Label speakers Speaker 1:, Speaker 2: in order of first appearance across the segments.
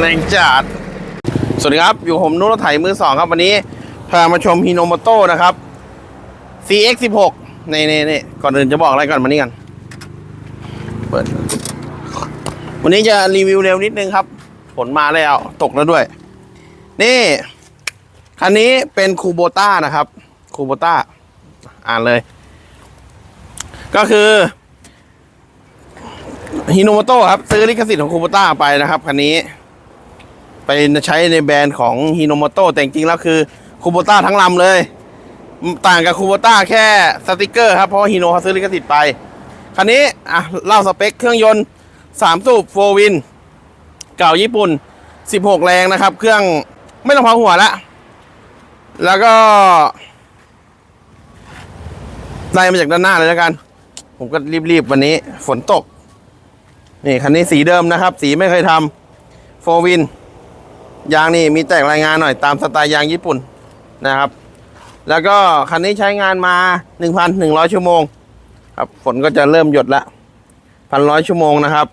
Speaker 1: แรงจัด สวัสดีครับ อยู่ผมนุรถไถมือสองครับ วันนี้ พามาชมฮิโนโมโตนะครับ CX16 นี่นี่นี่ก่อนอื่นจะบอกอะไรก่อนมานี่กัน เปิด วันนี้จะรีวิวเร็วนิดนึงครับฝนมาแล้วตกแล้วด้วย นี่ คันนี้เป็นคูโบต้านะครับคูโบต้า อ่านเลย ก็คือ ฮิโนโมโตครับ ซื้อลิขสิทธิ์ของคูโบต้าไปนะครับคันนี้ ไปใช้ในแบรนด์ของฮิโนโมโตแต่จริงๆแล้วคือคูโบต้าทั้งลำเลย ต่างกับคูโบต้าแค่สติกเกอร์ครับ เพราะว่าฮิโนเขาซื้อลิขสิทธิ์ไปคันนี้อะเล่าสเปคเครื่องยนต์ 3 สูบโฟวิน เก่าญี่ปุ่น 16 แรงนะครับ เครื่องไม่ต้องเผาหัวละ แล้วก็ไล่มาจากด้านหน้าเลยแล้วกัน ผมก็รีบๆวันนี้ฝนตก นี่คันนี้สีเดิมนะครับ สีไม่เคยทำโฟวิน ยางนี่มีแตกรายงานหน่อยตามสไตล์ยางญี่ปุ่นนะครับ แล้วก็คันนี้ใช้งานมา 1,100 ชั่วโมง ครับฝนก็จะเริ่มหยดละพันร้อยชั่วโมงนะครับ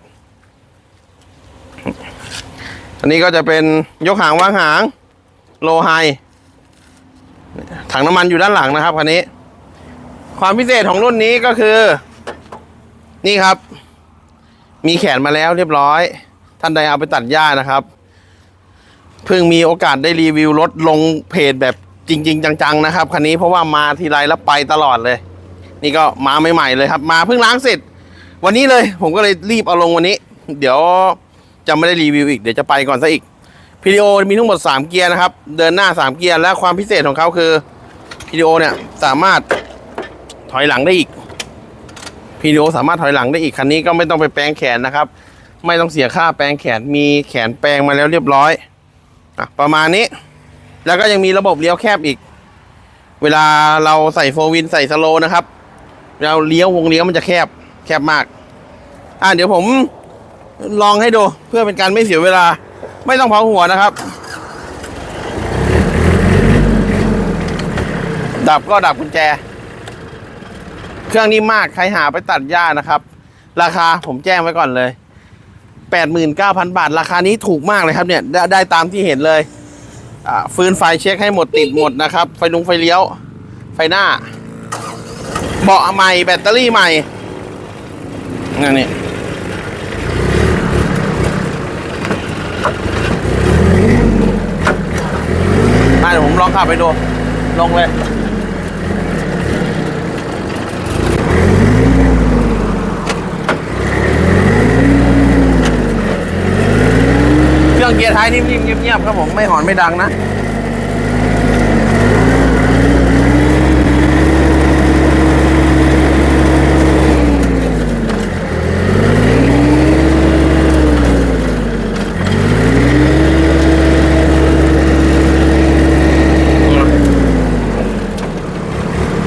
Speaker 1: อันนี้ก็จะเป็นยกหางว่างหางโลไฮถังน้ำมันอยู่ด้านหลังนะครับคันนี้ ความพิเศษของรุ่นนี้ก็คือ นี่ครับ มีแขนมาแล้วเรียบร้อย ท่านใดเอาไปตัดหญ้านะครับ เพิ่งมีโอกาสได้รีวิวรถลงเพจแบบจริง ๆ จังๆนะครับคันนี้เพราะว่ามาทีไรแล้วไปตลอดเลย นี่ก็มาใหม่ๆเลยครับ มาเพิ่งล้างเสร็จ วันนี้เลย ผมก็เลยรีบเอาลงวันนี้ เดี๋ยวจะไม่ได้รีวิวอีกเดี๋ยวจะไปก่อนซะอีก PDO มีทั้งหมด 3 เกียร์นะครับ เดินหน้า 3 เกียร์และความพิเศษของเขาคือ PDO เนี่ยสามารถถอยหลังได้อีก PDO สามารถถอยหลังได้อีกคันนี้ก็ไม่ต้องไปแปลงแขนนะครับ ไม่ต้องเสียค่าแปลงแขนมีแขนแปลงมาแล้วเรียบร้อยอะประมาณนี้ แล้วก็ยังมีระบบเลี้ยวแคบอีก เวลาเราใส่โฟวินใส่สโลนะครับเราเลี้ยววงเลี้ยวมันจะแคบแคบมาก อะเดี๋ยวผมลองให้ดูเพื่อเป็นการไม่เสียเวลา ไม่ต้องเผาหัวนะครับ ดับก็ดับกุญแจ เครื่องนี้มากใครหาไปตัดหญ้านะครับ ราคาผมแจ้งไว้ก่อนเลย89,000บาท ราคานี้ถูกมากเลยครับเนี่ยได้ได้ตามที่เห็นเลยอ่าฟืนไฟเช็คให้หมดติดหมดนะครับ ไฟลุงไฟเลี้ยว ไฟหน้า เบาะใหม่แบตเตอรี่ใหม่นั่นนี่มาเดี๋ยวผมลองขับไปดู ลงเลย เครื่องเกียร์ท้ายนิ่มๆเงียบๆครับผมไม่หอนไม่ดังนะ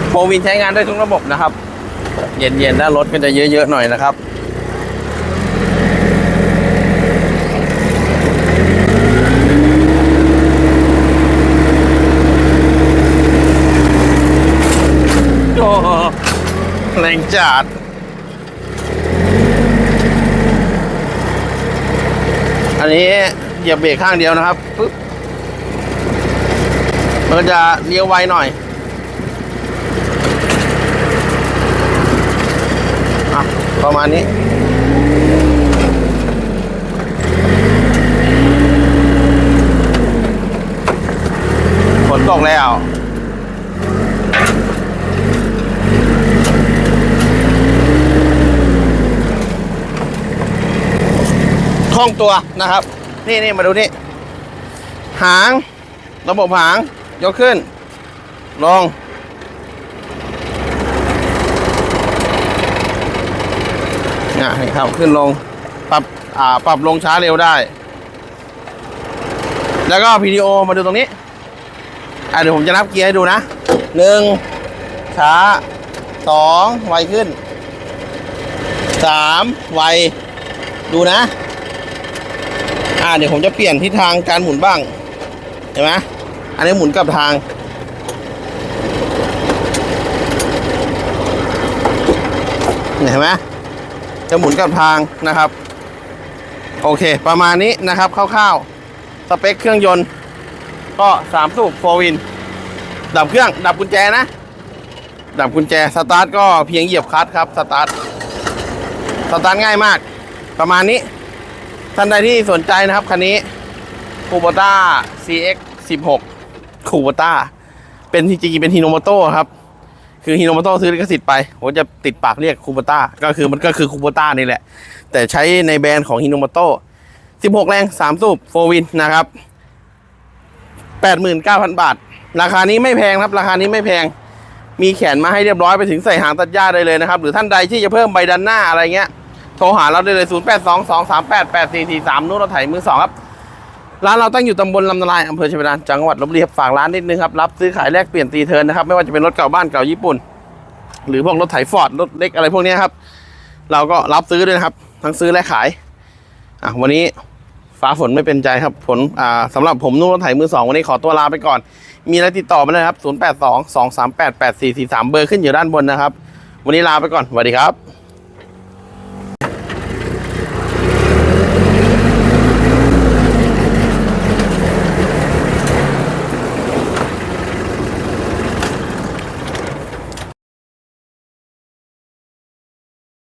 Speaker 1: โฟวินใช้งานได้ทุกระบบนะครับ เย็นๆแล้วรถก็จะเยอะๆหน่อยนะครับ โอ้โห แรงจัดอันนี้เหยียบเบรกข้างเดียวนะครับปึ๊บมันจะเลี้ยวไวหน่อยอะประมาณนี้ ฝนตกแล้ว คล่องตัวนะครับ นี่นี่มาดูนี่หาง ระบบหาง ยกขึ้นลงเนี่ยนี่ครับขึ้นลง ปรับ อ่า ปรับลงช้าเร็วได้ แล้วก็พีดีโอมาดูตรงนี้ อ่าเดี๋ยวผมจะนับเกียร์ให้ดูนะ หนึ่ง ช้า สอง ไวขึ้น สาม ไว ดูนะ อ่าเดี๋ยวผมจะเปลี่ยนทิศทางการหมุนบ้าง เห็นไหมอันนี้หมุนกลับทาง เห็นไหมจะหมุนกลับทางนะครับ โอเค ประมาณนี้นะครับคร่าวๆ สเปคเครื่องยนต์ ก็สามสูบโฟวิน ดับเครื่อง ดับกุญแจนะ ดับกุญแจ สตาร์ทก็เพียงเหยียบคลัตช์ครับ สตาร์ท สตาร์ทง่ายมาก ประมาณนี้ ท่านใดที่สนใจนะครับคันนี้คูโบต้า CX 16คูโบต้าเป็นจริงๆเป็นฮิโนโมโตครับคือฮิโนโมโตซื้อลิขสิทธิ์ไปผมจะติดปากเรียกคูโบต้าก็คือมันก็คือคูโบต้านี่แหละ แต่ใช้ในแบรนด์ของฮิโนโมโต16 แรง 3 สูบโฟวินนะครับ 89,000 บาท ราคานี้ไม่แพงครับ ราคานี้ไม่แพงมีแขนมาให้เรียบร้อยไปถึงใส่หางตัดหญ้าได้เลยนะครับ หรือท่านใดที่จะเพิ่มใบดันหน้าอะไรเงี้ย โทรหาเราได้เลย 0 8 2 2 3 8 8 4 4 3 นู้นเราถ่ายมือสองครับ ร้านเราตั้งอยู่ตำบลลำนาลายอำเภอชัยบาดาลจังหวัดลบบุรีฝากร้านนิดนึงครับ รับซื้อขายแลกเปลี่ยนตีเทิร์นนะครับ ไม่ว่าจะเป็นรถเก่าบ้านเก่าญี่ปุ่น หรือพวกรถไถฟอร์ดรถเล็กอะไรพวกนี้ครับ เราก็รับซื้อด้วยนะครับ ทั้งซื้อและขาย อะวันนี้ฟ้าฝนไม่เป็นใจครับผลอ่าสำหรับผมนุ่งรถไถมือสองวันนี้ขอตัวลาไปก่อน มีอะไรติดต่อมาเลยครับ 0 8 2 2 3 8 8 4 4 3 เบอร์ขึ้นอยู่ด้านบนนะครับ วันนี้ลาไปก่อนสวัสดีครับ